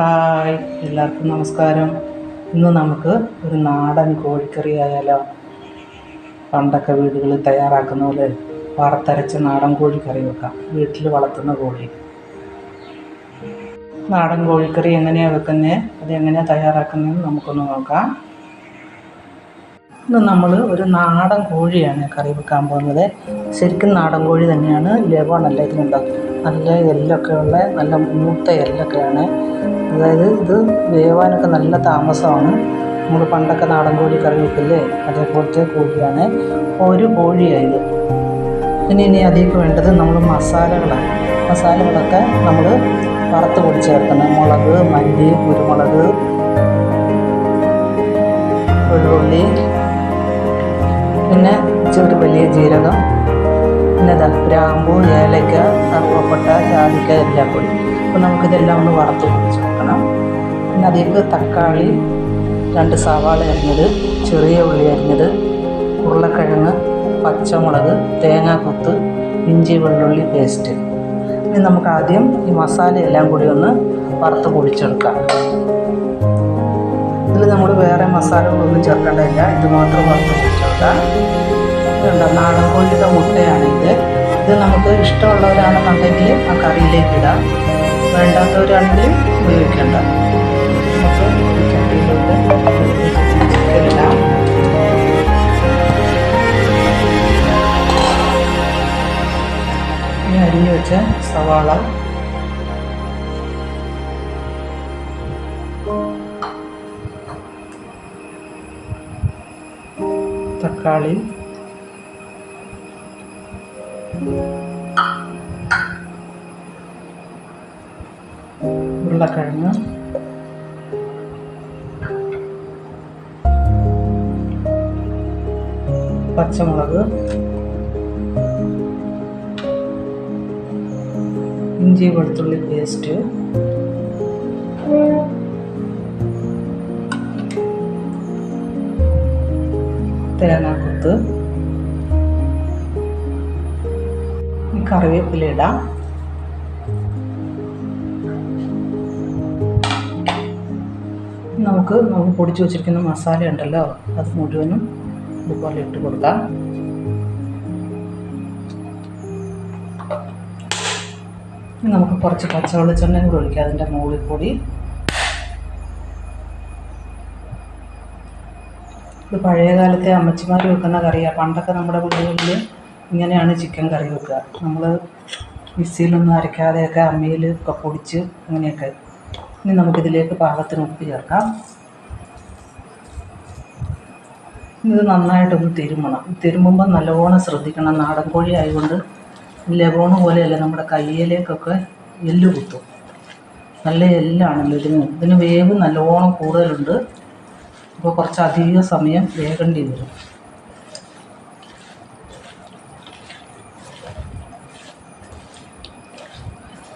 Hi എല്ലാവർക്കും നമസ്കാരം. ഇന്ന് നമുക്ക് ഒരു നാടൻ കോഴിക്കറി ആയാലോ? പണ്ടൊക്കെ വീടുകളിൽ തയ്യാറാക്കുന്ന പോലെ വറുത്തരച്ച നാടൻ കോഴിക്കറി വെക്കാം. വീട്ടിൽ വളർത്തുന്ന കോഴി. നാടൻ കോഴിക്കറി എങ്ങനെയാണ് വെക്കുന്നത് അത് എങ്ങനെയാണ് തയ്യാറാക്കുന്നതെന്ന് നമുക്കൊന്ന് നോക്കാം. ഇന്ന് നമ്മൾ ഒരു നാടൻ കോഴിയാണ് കറി വെക്കാൻ പോകുന്നത്. ശരിക്കും നാടൻ കോഴി തന്നെയാണ് ലവണല്ല ഇതിനുണ്ടാകും നല്ല എല്ലൊക്കെ ഉള്ള നല്ല മൂത്ത എല്ലൊക്കെയാണ്. അതായത് ഇത് വേവാനൊക്കെ നല്ല താമസമാണ്. നമ്മൾ പണ്ടൊക്കെ നാടൻ കോഴി കറി വെക്കില്ലേ? അതേപോലത്തെ കോഴിയാണ്. ഒരു കോഴിയായത് ഇനി ഇനി അതിലേക്ക് വേണ്ടത് നമ്മൾ മസാലകളാണ്. മസാലകളൊക്കെ നമ്മൾ വറുത്ത് പൊടി ചേർക്കണം മുളക് മല്ലി കുരുമുളക് വെള്ളുള്ളി പിന്നെ ചെറു വലിയ ജീരകം പിന്നെ ദാ ഗ്രാമ്പു ഏലക്ക കറുവപ്പട്ട ജാതിക്ക എല്ലാം കൂടി. അപ്പോൾ നമുക്കിതെല്ലാം ഒന്ന് വറുത്ത് പൊടിച്ച് വെക്കണം. പിന്നെ അതിലേക്ക് തക്കാളി രണ്ട് സവാള അരിഞ്ഞത് ചെറിയ ഉള്ളി അരിഞ്ഞത് ഉരുളക്കിഴങ്ങ് പച്ചമുളക് തേങ്ങാക്കൊത്ത് ഇഞ്ചി വെള്ളുള്ളി പേസ്റ്റ്. ഇനി നമുക്ക് ആദ്യം ഈ മസാല എല്ലാം കൂടി ഒന്ന് വറുത്ത് പൊടിച്ചെടുക്കാം. ഇതിൽ നമ്മൾ വേറെ മസാലകളൊന്നും ചേർക്കേണ്ടതില്ല. ഇത് മാത്രം വറുത്ത് പൊടിച്ചെടുക്കാം ഇതുണ്ട്. നാടൻ കോഴിയുടെ മുട്ടയാണ് ഇത് നമുക്ക് ഇഷ്ടമുള്ളവരാണെന്നുണ്ടെങ്കിൽ ആ കറിയിലേക്ക് ഇടാം. വേണ്ടാത്തവരാണെങ്കിൽ ഉപയോഗിക്കേണ്ട. ഈ ഇനി വെച്ച സവാള തക്കാളി ഉരുളക്കിഴങ്ങ് പച്ചമുളക്. ഇഞ്ചി വെളുത്തുള്ളി പേസ്റ്റ്. തേങ്ങാക്കൊത്ത്. കറിവേപ്പില ഇടാം. നമുക്ക് നമുക്ക് പൊടിച്ചു വച്ചിരിക്കുന്ന മസാല ഉണ്ടല്ലോ അത് മുഴുവനും ഇതുപോലെ ഇട്ട് കൊടുക്കാം. നമുക്ക് കുറച്ച് പച്ച വെളിച്ചെണ്ണയും കൂടി ഒഴിക്കാം. അതിന്റെ മുകളിൽ കൂടി ഇത് പഴയ കാലത്തെ അമ്മച്ചിമാർ വെക്കുന്ന കറിയാണ് പണ്ടൊക്കെ നമ്മുടെ വീടുകളിൽ ഇങ്ങനെയാണ് ചിക്കൻ കറി വെക്കുക. നമ്മൾ മിക്സിയിലൊന്നും അരയ്ക്കാതെയൊക്കെ അമ്മിയിൽ ഒക്കെ പൊടിച്ച് അങ്ങനെയൊക്കെ. ഇനി നമുക്കിതിലേക്ക് പാകത്തിന് ഉപ്പ് ചേർക്കാം. ഇത് നന്നായിട്ടൊന്ന് തിരുമണം. തിരുമുമ്പോൾ നല്ലവണ്ണം ശ്രദ്ധിക്കണം. നാടൻ കോഴി ആയതുകൊണ്ട് ലവോണ് പോലെയല്ല നമ്മുടെ കയ്യിലേക്കൊക്കെ എല്ല് കുത്തും. നല്ല എല്ലാണല്ലോ ഇതിന്. ഇതിന് വേവ് നല്ലോണം കൂടുതലുണ്ട്. അപ്പോൾ കുറച്ച് അധിക സമയം വേകേണ്ടി വരും.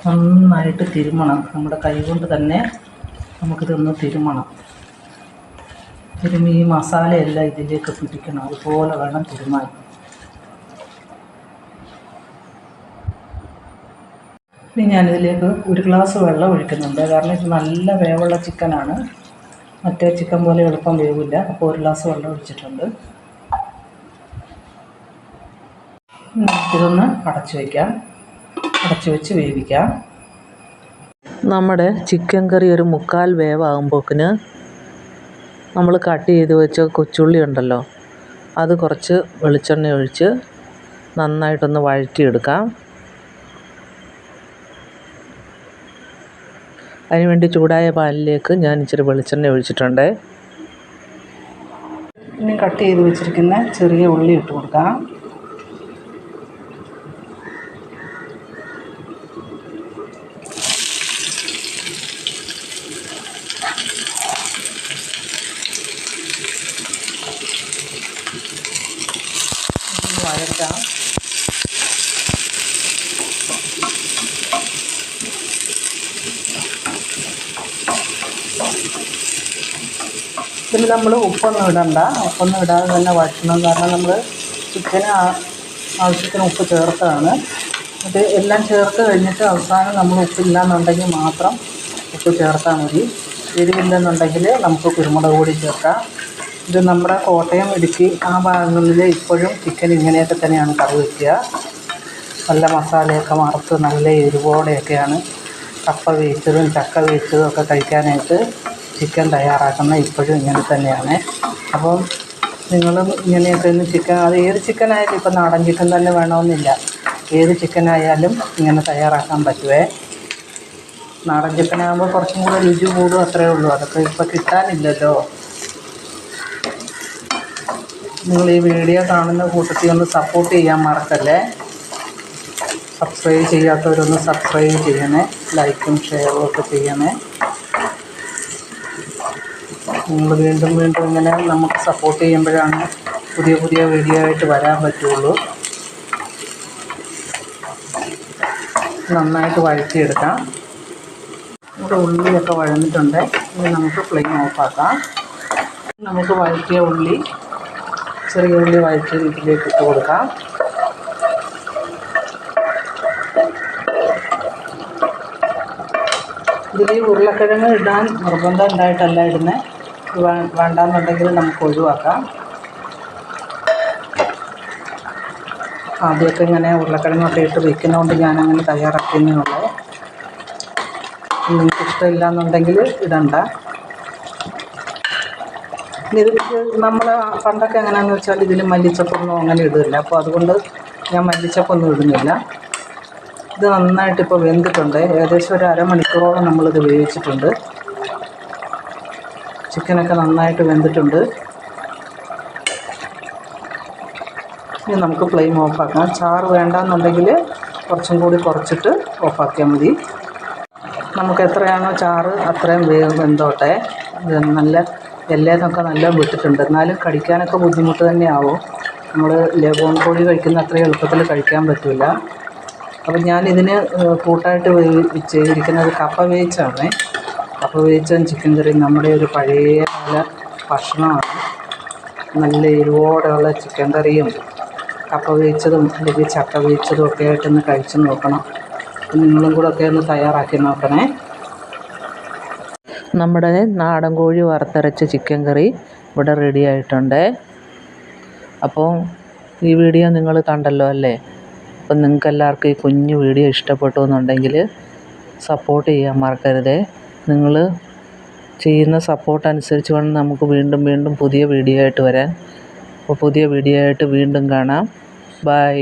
നന്നായിട്ട് തിരുമണം. നമ്മുടെ കൈ കൊണ്ട് തന്നെ നമുക്കിതൊന്ന് തിരുമണം. തിരുമി ഈ മസാലയെല്ലാം ഇതിലേക്ക് പിടിക്കണം. അതുപോലെ വേണം തിരുമാൻ. ഇനി ഞാനിതിലേക്ക് ഒരു ഗ്ലാസ് വെള്ളം ഒഴിക്കുന്നുണ്ട്. കാരണം ഇത് നല്ല വേവുള്ള ചിക്കനാണ്. മറ്റേ ചിക്കൻ പോലെ എളുപ്പം വേവില്ല. അപ്പോൾ ഒരു ഗ്ലാസ് വെള്ളം ഒഴിച്ചിട്ടുണ്ട്. ഇതൊന്ന് അടച്ചു വയ്ക്കാം അടച്ചു വെച്ച് വേവിക്കാം. നമ്മുടെ ചിക്കൻ കറി ഒരു മുക്കാൽ വേവാകുമ്പോക്കിന് നമ്മൾ കട്ട് ചെയ്ത് വെച്ച കൊച്ചുള്ളി ഉണ്ടല്ലോ അത് കുറച്ച് വെളിച്ചെണ്ണ ഒഴിച്ച് നന്നായിട്ടൊന്ന് വഴറ്റിയെടുക്കാം. അതിനുവേണ്ടി ചൂടായ പാലിലേക്ക് ഞാൻ ഇച്ചിരി വെളിച്ചെണ്ണ ഒഴിച്ചിട്ടുണ്ട്. ഇനി കട്ട് ചെയ്ത് വെച്ചിരിക്കുന്ന ചെറിയ ഉള്ളി ഇട്ട് കൊടുക്കാം ഇത് വഴറ്റാം ഇതിൽ നമ്മൾ ഉപ്പൊന്നും ഇടണ്ട. ഉപ്പൊന്നും ഇടാതെ തന്നെ വഴറ്റണം. കാരണം നമ്മൾ ചിക്കന് ആവശ്യത്തിന് ഉപ്പ് ചേർത്താണ് ഇത് എല്ലാം ചേർത്ത് കഴിഞ്ഞിട്ട് അവസാനം നമ്മൾ ഉപ്പില്ല എന്നുണ്ടെങ്കിൽ മാത്രം ഉപ്പ് ചേർത്താൽ മതി. എരിവില്ലെന്നുണ്ടെങ്കിൽ നമുക്ക് കുരുമുളക് കൂടി ചേർക്കാം. ഇത് നമ്മുടെ കോട്ടയം ഇടുക്കി ആ ഭാഗങ്ങളിൽ ഇപ്പോഴും ചിക്കൻ ഇങ്ങനെയൊക്കെ തന്നെയാണ് കറി വയ്ക്കുക നല്ല മസാലയൊക്കെ മറുത്ത് നല്ല എരിവോടെയൊക്കെയാണ് കപ്പ വേവിച്ചതും ചക്ക വേവിച്ചതും ഒക്കെ കഴിക്കാനായിട്ട് ചിക്കൻ തയ്യാറാക്കുന്നത് ഇപ്പോഴും ഇങ്ങനെ തന്നെയാണ്. അപ്പം നിങ്ങളും ഇങ്ങനെയൊക്കെ ഒന്ന് ചിക്കൻ അത് ഏത് ചിക്കനായാലും ഇപ്പം നാടൻ ചിക്കൻ തന്നെ വേണമെന്നില്ല. ഏത് ചിക്കനായാലും ഇങ്ങനെ തയ്യാറാക്കാൻ പറ്റുമേ നാടൻ ചിക്കനാകുമ്പോൾ കുറച്ചും കൂടെ രുചി കൂടും അത്രയേ ഉള്ളൂ. അതൊക്കെ ഇപ്പം കിട്ടാനില്ലല്ലോ. നിങ്ങൾ ഈ വീഡിയോ കാണുന്ന കൂട്ടത്തിൽ ഒന്ന് സപ്പോർട്ട് ചെയ്യാൻ മറക്കല്ലേ? സബ്സ്ക്രൈബ് ചെയ്യാത്തവരൊന്ന് സബ്സ്ക്രൈബ് ചെയ്യണേ ലൈക്കും ഷെയറും ഒക്കെ ചെയ്യണേ. നിങ്ങൾ വീണ്ടും വീണ്ടും ഇങ്ങനെ നമുക്ക് സപ്പോർട്ട് ചെയ്യുമ്പോഴാണ് പുതിയ പുതിയ വീഡിയോ ആയിട്ട് വരാൻ പറ്റുള്ളൂ. നന്നായിട്ട് വഴറ്റിയെടുക്കാം. ഇവിടെ ഉള്ളിയൊക്കെ വഴന്നിട്ടുണ്ട്. ഇനി നമുക്ക് ഫ്ലെയിം ഓഫാക്കാം നമുക്ക് വഴറ്റിയ ഉള്ളി ചെറിയ ഉള്ളി വഴറ്റിയ ഇതിലേക്ക് ഇട്ട് കൊടുക്കാം. ഇതിൽ ഉരുളക്കിഴങ്ങ് ഇടാൻ നിർബന്ധം ഉണ്ടായിട്ടല്ല ഇടുന്നത് വേണ്ടാന്നുണ്ടെങ്കിൽ നമുക്ക് ഒഴിവാക്കാം. ആദ്യമൊക്കെ ഇങ്ങനെ ഉരുളക്കിഴങ്ങൊക്കെ ഇട്ട് വയ്ക്കുന്നതുകൊണ്ട് ഞാനങ്ങനെ തയ്യാറാക്കുന്നേ ഉള്ളൂ. നിങ്ങൾക്ക് ഇഷ്ടമില്ല എന്നുണ്ടെങ്കിൽ ഇടണ്ട ഇത് നമ്മൾ പണ്ടൊക്കെ എങ്ങനെയാണെന്ന് വെച്ചാൽ ഇതിൽ മല്ലിച്ചപ്പൊന്നും അങ്ങനെ ഇടില്ല അപ്പോൾ അതുകൊണ്ട് ഞാൻ മല്ലിച്ചപ്പൊന്നും ഇടുന്നില്ല. ഇത് നന്നായിട്ട് ഇപ്പോൾ വെന്തിട്ടുണ്ട്. ഏകദേശം ഒരു അരമണിക്കൂറോളം നമ്മളിത് വേവിച്ചിട്ടുണ്ട്. ചിക്കനൊക്കെ നന്നായിട്ട് വെന്തിട്ടുണ്ട്. ഇനി നമുക്ക് ഫ്ലെയിം ഓഫാക്കാം. ചാറ് വേണ്ടാന്നുണ്ടെങ്കിൽ കുറച്ചും കൂടി കുറച്ചിട്ട് ഓഫാക്കിയാൽ മതി. നമുക്ക് എത്രയാണോ ചാറ് അത്രയും വേഗം വെന്തോട്ടെ. നല്ല എല്ലേന്നൊക്കെ നല്ല വിട്ടിട്ടുണ്ട്. എന്നാലും കടിക്കാനൊക്കെ ബുദ്ധിമുട്ട് തന്നെയാവും. നമ്മൾ ലഗോൺ കോഴി കഴിക്കുന്ന അത്ര എളുപ്പത്തിൽ കഴിക്കാൻ പറ്റില്ല അപ്പം ഞാനിതിന് കൂട്ടായിട്ട് ചെയ്തിരിക്കുന്നത് കപ്പ വേവിച്ചാണ്. കപ്പ വേവിച്ചതും ചിക്കൻ കറിയും നമ്മുടെ ഒരു പഴയ കാല ഭക്ഷണമാണ്. നല്ല എരിവോടെയുള്ള ചിക്കൻ കറിയും കപ്പ വേവിച്ചതും അല്ലെങ്കിൽ ചക്ക വേവിച്ചതും ഒക്കെ ആയിട്ടൊന്ന് കഴിച്ചു നോക്കണം. നിങ്ങളും കൂടെ ഒക്കെ ഒന്ന് തയ്യാറാക്കി നോക്കണേ. നമ്മുടെ നാടൻ കോഴി വറുത്തരച്ച ചിക്കൻ കറി ഇവിടെ റെഡി ആയിട്ടുണ്ട്. അപ്പോൾ ഈ വീഡിയോ നിങ്ങൾ കണ്ടല്ലോ അല്ലേ? അപ്പം നിങ്ങൾക്ക് എല്ലാവർക്കും ഈ കുഞ്ഞു വീഡിയോ ഇഷ്ടപ്പെട്ടു എന്നുണ്ടെങ്കിൽ സപ്പോർട്ട് ചെയ്യാൻ മറക്കരുതേ. നിങ്ങൾ ചെയ്യുന്ന സപ്പോർട്ട് അനുസരിച്ച് വേണം നമുക്ക് വീണ്ടും വീണ്ടും പുതിയ വീഡിയോ ആയിട്ട് വരാൻ. അപ്പോൾ പുതിയ വീഡിയോ ആയിട്ട് വീണ്ടും കാണാം. ബൈ.